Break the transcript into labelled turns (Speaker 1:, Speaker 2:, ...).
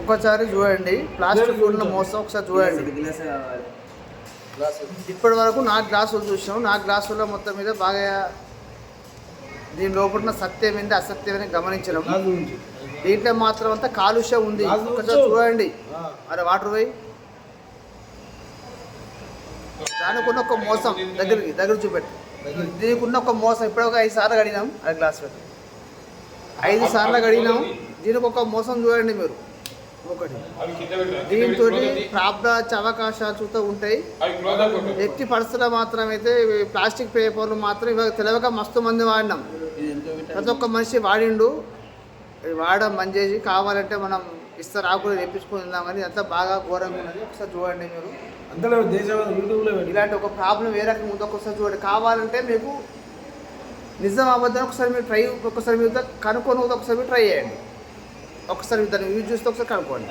Speaker 1: ఒక్కసారి చూడండి ప్లాస్టిక్ ఫుడ్లు మోస్తా ఒకసారి చూడండి. ఇప్పటి వరకు నా గ్లాసులు చూసినాం. నా గ్లాసుల్లో మొత్తం మీద బాగా దీని లోపల సత్యం ఏంటి అసత్యం అని గమనించడం దీంట్లో మాత్రం అంతా కాలుష్యం ఉంది. ఒకసారి చూడండి. అరే వాటర్ పోయి. దానికున్న ఒక మోసం దగ్గరికి దగ్గర చూపెట్టు. దీనికి ఉన్న ఒక మోసం. ఇప్పుడు ఒక ఐదు సార్లు గడినాం అరే గ్లాస్ పెట్టి. ఐదు సార్లు కడిగినాం. దీనికి ఒక మోసం చూడండి మీరు. ఒకటి. దీంతో. ప్రాబ్ల అవకాశాలు చూస్తూ ఉంటాయి. ఎట్టి పరిస్థితుల్లో మాత్రం అయితే ఇవి ప్లాస్టిక్ పేపర్లు మాత్రం ఇవాళ తెలియక మస్తు మంది వాడినాం. ప్రతి ఒక్క మనిషి వాడిండు. వాడడం బంద్ చేసి కావాలంటే మనం ఇస్తారు ఆకులు తెప్పించుకొని తిందాం కానీ బాగా ఘోరంగా ఉన్నది. ఒకసారి చూడండి మీరు.
Speaker 2: దేశం పెట్టి.
Speaker 1: ఇలాంటి ఒక ప్రాబ్లం ఏ రకంగా ఉందో ఒకసారి చూడండి. కావాలంటే మీకు నిజం అబద్ధం ఒకసారి మీరు ట్రై ఒకసారి మీరు కనుక్కొని ఒకసారి మీరు ట్రై చేయండి. ఒకసారి దాన్ని యూజ్ చేస్తే ఒకసారి కనుక్కోండి.